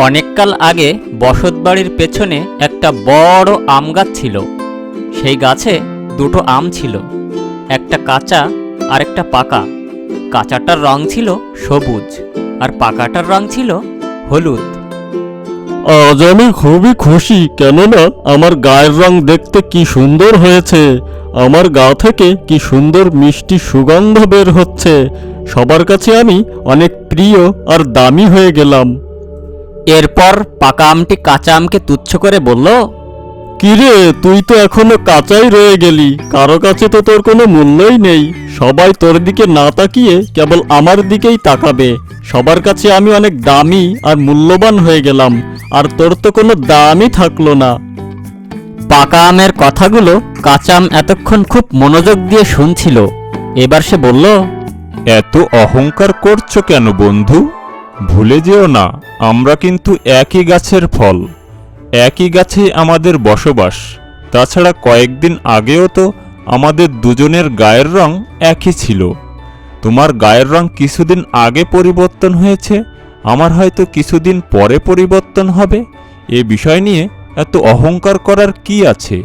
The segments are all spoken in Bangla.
অনেককাল আগে বসতবাড়ির পেছনে একটা বড় আম গাছ ছিল। সেই গাছে দুটো আম ছিল, একটা কাঁচা আর একটা পাকা। কাঁচাটার রং ছিল সবুজ আর পাকাটার রং ছিল হলুদ। আজ আমি খুবই খুশি, কেননা আমার গায়ের রং দেখতে কি সুন্দর হয়েছে, আমার গা থেকে কি সুন্দর মিষ্টি সুগন্ধ বের হচ্ছে, সবার কাছে আমি অনেক প্রিয় আর দামি হয়ে গেলাম। এরপর পাকা আমটি কাঁচা আমকে তুচ্ছ করে বলল কিরে তুই তো এখনও কাঁচাই রয়ে গেলি। কারও কাছে তো তোর কোনো মূল্যই নেই। সবাই তোর দিকে না তাকিয়ে কেবল আমার দিকেই তাকাবে। সবার কাছে আমি অনেক দামি আর মূল্যবান হয়ে গেলাম আর তোর তো কোনো দামই থাকল না। পাকা আমের কথাগুলো কাঁচা আম এতক্ষণ খুব মনোযোগ দিয়ে শুনছিল। এবার সে বলল এত অহংকার করছ কেন বন্ধু? ভুলে যেও না, আমরা কিন্তু একই গাছের ফল। একই গাছে আমাদের বসবাস। তাছাড়া কয়েকদিন আগেও তো আমাদের দুজনের গায়ের রং একই ছিল। তোমার গায়ের রং কিছুদিন আগে পরিবর্তন হয়েছে, আমার হয়তো কিছুদিন পরে পরিবর্তন হবে। এ বিষয় নিয়ে এত অহংকার করার কি আছে?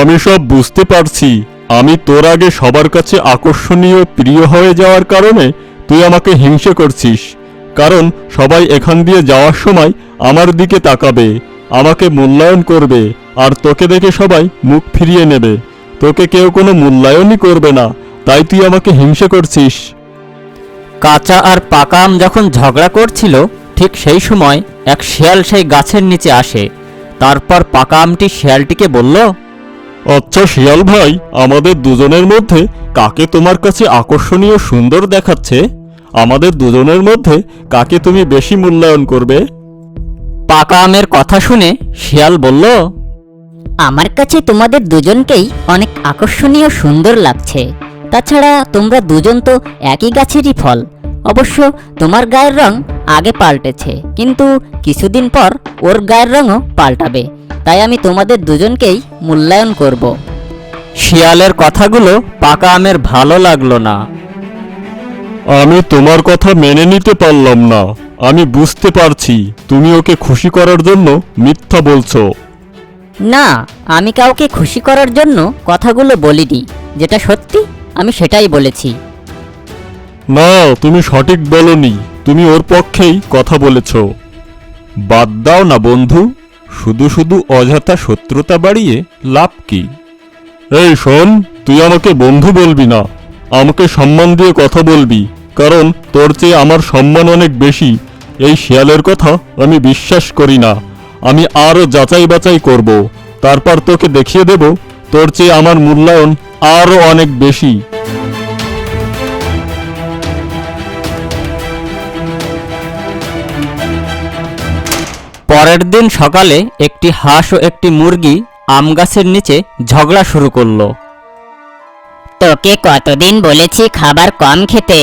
আমি সব বুঝতে পারছি। আমি তোর আগে সবার কাছে আকর্ষণীয় প্রিয় হয়ে যাওয়ার কারণে তুই আমাকে হিংসে করছিস। কারণ সবাই এখান দিয়ে যাওয়ার সময় আমার দিকে তাকাবে আমাকে মূল্যায়ন করবে আর তোকে দেখে সবাই মুখ ফিরিয়ে নেবে। তোকে কেউ কোনো মূল্যায়নই করবে না তাই তুই আমাকে হিংসে করছিস। কাঁচা আর পাকা আম যখন ঝগড়া করছিল ঠিক সেই সময় এক শেয়াল সেই গাছের নিচে আসে। তারপর পাকা আমটি শিয়ালটিকে বলল আচ্ছা শিয়াল ভাই আমাদের দুজনের মধ্যে কাকে তোমার কাছে আকর্ষণীয় সুন্দর দেখাচ্ছে? আমাদের দুজনের মধ্যে কাকে তুমি বেশি মূল্যায়ন করবে? পাকা আমের কথা শুনে শিয়াল বলল আমার কাছে তোমাদের দুজনকেই অনেক আকর্ষণীয় সুন্দর লাগছে। তাছাড়া তোমরা দুজন তো একই গাছেরই ফল। অবশ্য তোমার গায়ের রং আগে পাল্টেছে কিন্তু কিছুদিন পর ওর গায়ের রঙও পাল্টাবে। তাই আমি তোমাদের দুজনকেই মূল্যায়ন করব। শিয়ালের কথাগুলো পাকা আমের ভালো লাগল না। আমি তোমার কথা মেনে নিতে পারলাম না। আমি বুঝতে পারছি তুমি ওকে খুশি করার জন্য মিথ্যা বলছো। না আমি কাউকে খুশি করার জন্য কথাগুলো বলিনি। যেটা সত্যি আমি সেটাই বলেছি। না তুমি সঠিক বলনি। তুমি ওর পক্ষেই কথা বলেছ। বাদ দাও না বন্ধু শুধু শুধু অযথা শত্রুতা বাড়িয়ে লাভ কি? এই শোন তুই আমাকে বন্ধু বলবি না। আমাকে সম্মান দিয়ে কথা বলবি। কারণ তোর চেয়ে আমার সম্মান অনেক বেশি। এই শিয়ালের কথা আমি বিশ্বাস করি না। আমি আরও যাচাই বাছাই করব। তারপর তোকে দেখিয়ে দেব তোর চেয়ে আমার মূল্যায়ন আরও অনেক বেশি। পরের দিন সকালে একটি হাঁস ও একটি মুরগি আম গাছের নিচে ঝগড়া শুরু করল। তোকে কতদিন বলেছি খাবার কম খেতে।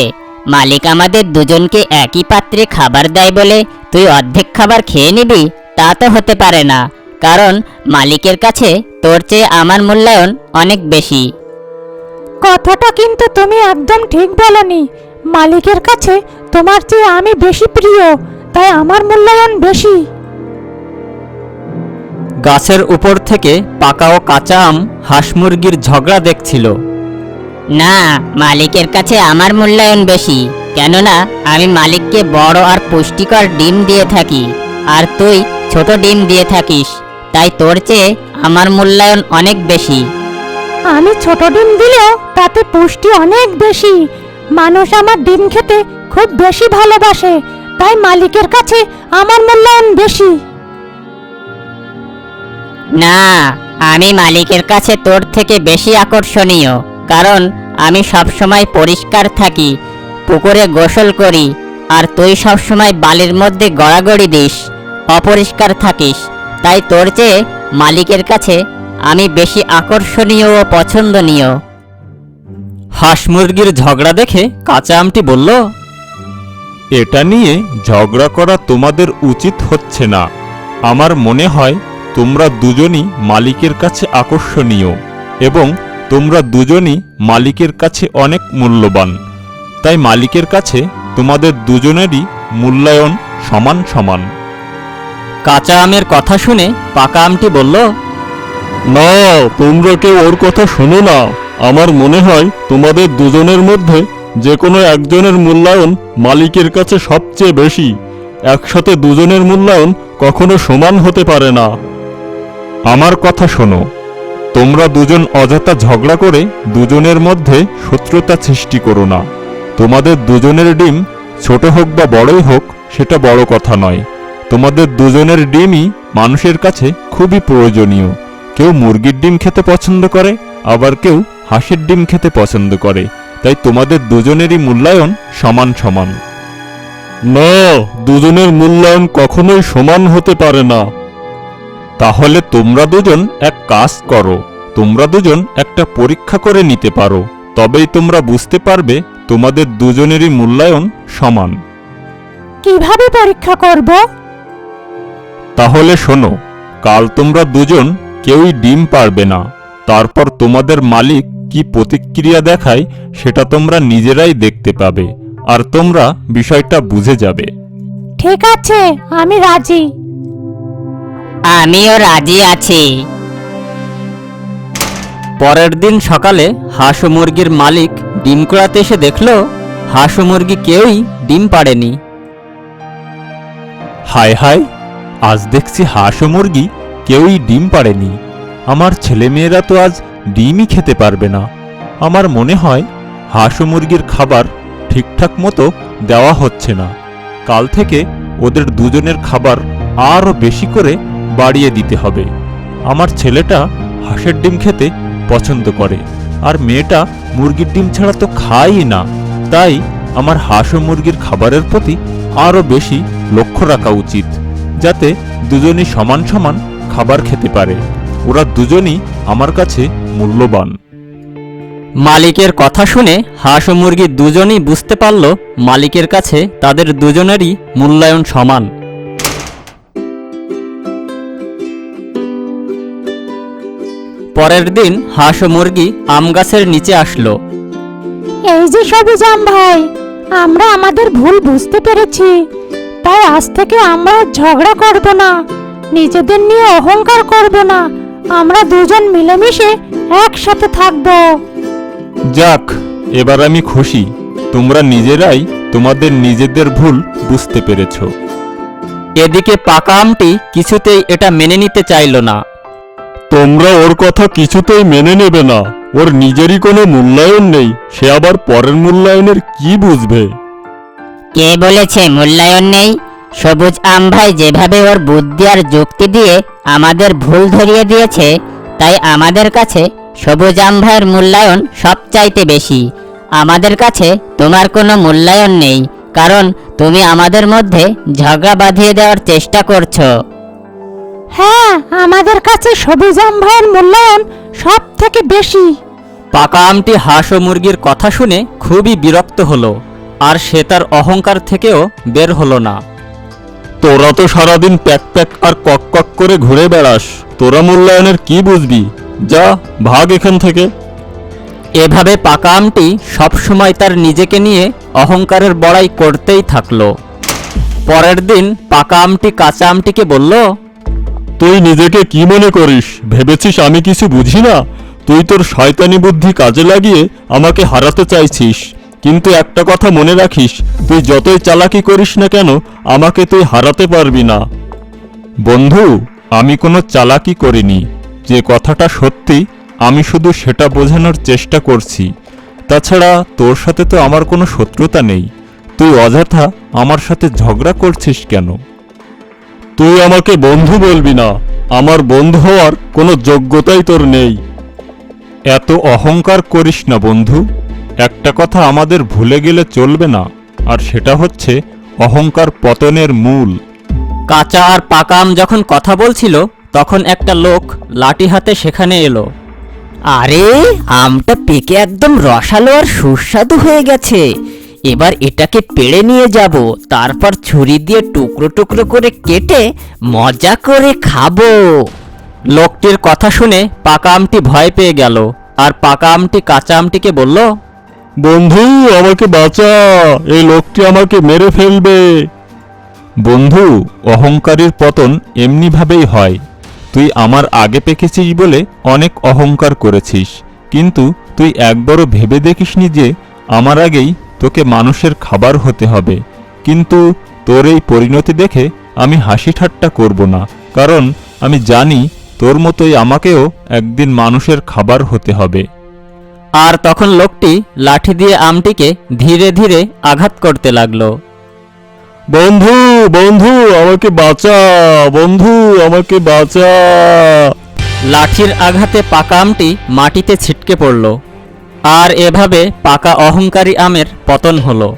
মালিক আমাদের দুজনকে একই পাত্রে খাবার দেয় বলে তুই অর্ধেক খাবার খেয়ে নিবি তা তো হতে পারে না। কারণ মালিকের কাছে তোর চেয়ে আমার মূল্যায়ন অনেক বেশি। কথাটা কিন্তু তুমি একদম ঠিক বলনি। মালিকের কাছে তোমার চেয়ে আমি বেশি প্রিয় তাই আমার মূল্যায়ন বেশি। গাছের উপর থেকে পাকা ও কাঁচা আম হাঁস মুরগির ঝগড়া দেখছিল। না মালিকের কাছে আমার মূল্যায়ন বেশি। কেননা আমি মালিককে বড় আর পুষ্টিকর ডিম দিয়ে থাকি। আর তুই ছোট ডিম দিয়ে থাকিস। তাই তোর চেয়ে আমার মূল্যায়ন অনেক বেশি। আমি ছোট ডিম দিলেও তাতে পুষ্টি অনেক বেশি। মানুষ আমার ডিম খেতে খুব বেশি ভালোবাসে তাই মালিকের কাছে আমার মূল্যায়ন বেশি। না আমি মালিকের কাছে তোর থেকে বেশি আকর্ষণীয়। কারণ আমি সবসময় পরিষ্কার থাকি পুকুরে গোসল করি আর তুই সবসময় বালির মধ্যে গড়াগড়ি দিস অপরিষ্কার থাকিস। তাই তোর চেয়ে মালিকের কাছে আমি বেশি আকর্ষণীয় ও পছন্দনীয়। হাঁস মুরগির ঝগড়া দেখে কাঁচা আমটি বলল এটা নিয়ে ঝগড়া করা তোমাদের উচিত হচ্ছে না। আমার মনে হয় তোমরা দুজনই মালিকের কাছে আকর্ষণীয় এবং তোমরা দুজনই মালিকের কাছে অনেক মূল্যবান। তাই মালিকের কাছে তোমাদের দুজনেরই মূল্যায়ন সমান সমান। কাঁচা আমের কথা শুনে পাকা আমটি বলল না তোমরা কেউ ওর কথা শোনো না। আমার মনে হয় তোমাদের দুজনের মধ্যে যে কোনো একজনের মূল্যায়ন মালিকের কাছে সবচেয়ে বেশি। একসাথে দুজনের মূল্যায়ন কখনো সমান হতে পারে না। আমার কথা শোনো তোমরা দুজন অযথা ঝগড়া করে দুজনের মধ্যে শত্রুতা সৃষ্টি করো না। তোমাদের দুজনের ডিম ছোট হোক বা বড়ই হোক, সেটা বড় কথা নয়। তোমাদের দুজনের ডিমই মানুষের কাছে খুবই প্রয়োজনীয়। কেউ মুরগির ডিম খেতে পছন্দ করে, আবার কেউ হাঁসের ডিম খেতে পছন্দ করে। তাই তোমাদের দুজনেরই মূল্যায়ন সমান সমান। না, দুজনের মূল্যায়ন কখনোই সমান হতে পারে না। তাহলে তোমরা দুজন এক কাজ করো। তোমরা দুজন একটা পরীক্ষা করে নিতে পারো। তবেই তোমরা বুঝতে পারবে তোমাদের দুজনেরই মূল্যায়ন সমান। কীভাবে পরীক্ষা করব? তাহলে শোনো কাল তোমরা দুজন কেউই ডিম পারবে না। তারপর তোমাদের মালিক কি প্রতিক্রিয়া দেখায় সেটা তোমরা নিজেরাই দেখতে পাবে আর তোমরা বিষয়টা বুঝে যাবে। ঠিক আছে আমি রাজি। আমিও রাজি আছি। পরের দিন সকালে হাঁস ও মুরগির মালিক ডিম কুড়াতে এসে দেখল, হাঁস ও মুরগি কেউই ডিম পাড়েনি। হায় হায়, আজ দেখছি হাঁস ও মুরগি কেউই ডিম পাড়েনি। আমার ছেলেমেয়েরা তো আজ ডিমই খেতে পারবে না। আমার মনে হয় হাঁস ও মুরগির খাবার ঠিকঠাক মতো দেওয়া হচ্ছে না। কাল থেকে ওদের দুজনের খাবার আরও বেশি করে বাড়িয়ে দিতে হবে। আমার ছেলেটা হাঁসের ডিম খেতে পছন্দ করে, আর মেয়েটা মুরগির ডিম ছাড়া তো খায়ই না। তাই আমার হাঁস ও মুরগির খাবারের প্রতি আরও বেশি লক্ষ্য রাখা উচিত, যাতে দুজনই সমান সমান খাবার খেতে পারে। ওরা দুজনই আমার কাছে মূল্যবান। মালিকের কথা শুনে হাঁস ও মুরগি দুজনেই বুঝতে পারল মালিকের কাছে তাদের দুজনেরই মূল্যায়ন সমান। পরের দিন হাঁস ও মুরগি আম গাছের নিচে আসলো। এই যে সবুজ আম ভাই আমরা আমাদের ভুল বুঝতে পেরেছি। তাই আজ থেকে আমরা ঝগড়া করব না নিজেদের নিয়ে অহংকার করব না আমরা দুজন মিলেমিশে একসাথে থাকব। যাক এবার আমি খুশি। তোমরা নিজেরাই তোমাদের নিজেদের ভুল বুঝতে পেরেছ। এদিকে পাকা আমটি কিছুতেই এটা মেনে নিতে চাইল না। তোমরা ওর কথা কিছুতেই মেনে নেবে না। ওর নিজেরই কোনো মূল্যায়ন নেই। সে আবার পরের মূল্যায়নের কি বুঝবে? কে বলেছে মূল্যায়ন নেই? সবুজ আম ভাই যেভাবে ওর বুদ্ধি আর যুক্তি দিয়ে আমাদের ভুল ধরিয়ে দিয়েছে, তাই আমাদের কাছে সবুজ আম ভাইয়ের মূল্যায়ন সবচাইতে বেশি। আমাদের কাছে তোমার কোনো মূল্যায়ন নেই, কারণ তুমি আমাদের মধ্যে ঝগড়া বাঁধিয়ে দেওয়ার চেষ্টা করছ। হ্যাঁ আমাদের কাছে সবুজ আম ভাইয়ের মূল্যায়ন সব থেকে বেশি। পাকা আমটি হাঁস ও মুরগির কথা শুনে খুবই বিরক্ত হলো আর সে তার অহংকার থেকেও বের হলো না। তোরা তো সারাদিন প্যাক প্যাক আর কক কক করে ঘুরে বেড়াস তোরা মূল্যায়নের কি বুঝবি? যা ভাগ এখান থেকে। এভাবে পাকা আমটি সবসময় তার নিজেকে নিয়ে অহংকারের বড়াই করতেই থাকল। পরের দিন পাকা আমটি কাঁচা আমটিকে বলল তুই নিজেকে কি মনে করিস? ভেবেছিস আমি কিছু বুঝি না? তুই তোর শয়তানি বুদ্ধি কাজে লাগিয়ে আমাকে হারাতে চাইছিস। কিন্তু একটা কথা মনে রাখিস, তুই যতই চালাকি করিস না কেন, আমাকে তুই হারাতে পারবি না। বন্ধু, আমি কোনো চালাকি করিনি। যে কথাটা সত্যি, আমি শুধু সেটা বোঝানোর চেষ্টা করছি। তাছাড়া তোর সাথে তো আমার কোনো শত্রুতা নেই। তুই অযথা আমার সাথে ঝগড়া করছিস কেন? তুই আমাকে বন্ধু বলবি না। আমার বন্ধু হওয়ার কোনো যোগ্যতাই তোর নেই। এত অহংকার করিস না বন্ধু। একটা কথা আমাদের ভুলে গেলে চলবে না, আর সেটা হচ্ছে অহংকার পতনের মূল। কাঁচা আর পাকা আম যখন কথা বলছিল, তখন একটা লোক লাঠি হাতে সেখানে এলো। আরে, আমটা পেকে একদম রসালো আর সুস্বাদু হয়ে গেছে। এবার এটাকে পেড়ে নিয়ে যাব। তারপর ছুরি দিয়ে টুকরো টুকরো করে কেটে মজা করে খাব। লোকটির কথা শুনে পাকা আমটি ভয় পেয়ে গেল। আর পাকা আমটি কাঁচা আমটিকে বলল, বন্ধু, আমাকে বাঁচা। এই লোকটি আমাকে মেরে ফেলবে। বন্ধু, অহংকারীর পতন এমনিভাবেই হয়। তুই আমার আগে পেকেছিস বলে অনেক অহংকার করেছিস। কিন্তু তুই একবারও ভেবে দেখিসনি যে আমার আগেই তোকে মানুষের খাবার হতে হবে। কিন্তু তোর এই পরিণতি দেখে আমি হাসি ঠাট্টা করব না। কারণ আমি জানি তোর মতোই আমাকেও একদিন মানুষের খাবার হতে হবে। আর তখন লোকটি লাঠি দিয়ে আমটিকে ধীরে ধীরে আঘাত করতে লাগল। বন্ধু বন্ধু আমাকে বাঁচা। বন্ধু আমাকে বাঁচা। লাঠির আঘাতে পাকা আমটি মাটিতে ছিটকে পড়ল। আর এভাবে পাকা অহংকারী আমের পতন হলো।